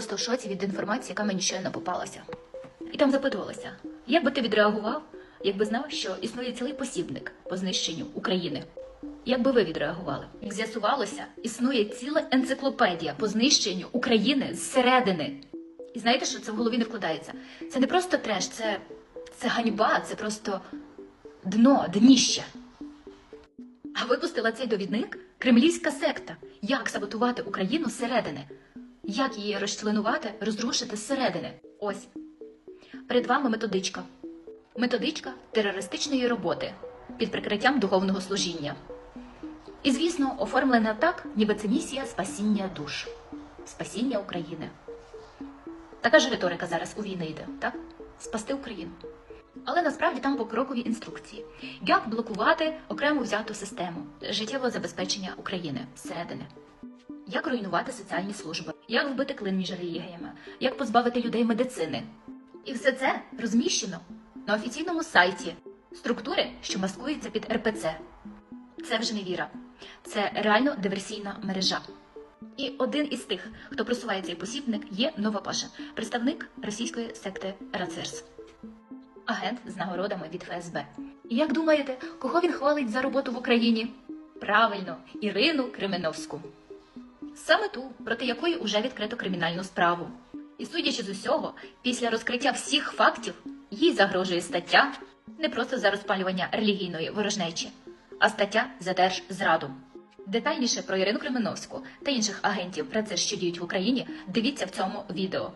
просто в шоці від інформації, яка мені щойно попалася. І там запитувалася, як би ти відреагував, якби знав, що існує цілий посібник по знищенню України. Як би ви відреагували? Як з'ясувалося, існує ціла енциклопедія по знищенню України зсередини. І знаєте, що це в голові не вкладається? Це не просто треш, це, це ганьба, це просто дно, дніще. А випустила цей довідник кремлівська секта. Як саботувати Україну зсередини? Як її розчленувати, розрушити зсередини? Ось. Перед вами методичка. Методичка терористичної роботи під прикриттям духовного служіння. І, звісно, оформлена так, ніби це місія спасіння душ, спасіння України. Така ж риторика зараз у війни йде, так? Спасти Україну. Але насправді там покрокові інструкції, як блокувати окремо взяту систему життєвого забезпечення України зсередини, як руйнувати соціальні служби, як вбити клин між релігіями, як позбавити людей медицини. І все це розміщено на офіційному сайті структури, що маскується під РПЦ. Це вже не віра, це реально диверсійна мережа. І один із тих, хто просуває цей посібник, є Новопаша, представник російської секти Рацерс агент з нагородами від ФСБ. І як думаєте, кого він хвалить за роботу в Україні? Правильно, Ірину Кременовську. Саме ту, проти якої уже відкрито кримінальну справу. І судячи з усього, після розкриття всіх фактів їй загрожує стаття не просто за розпалювання релігійної ворожнечі, а стаття за держзраду. Детальніше про Ірину Кременовську та інших агентів про це, що діють в Україні, дивіться в цьому відео.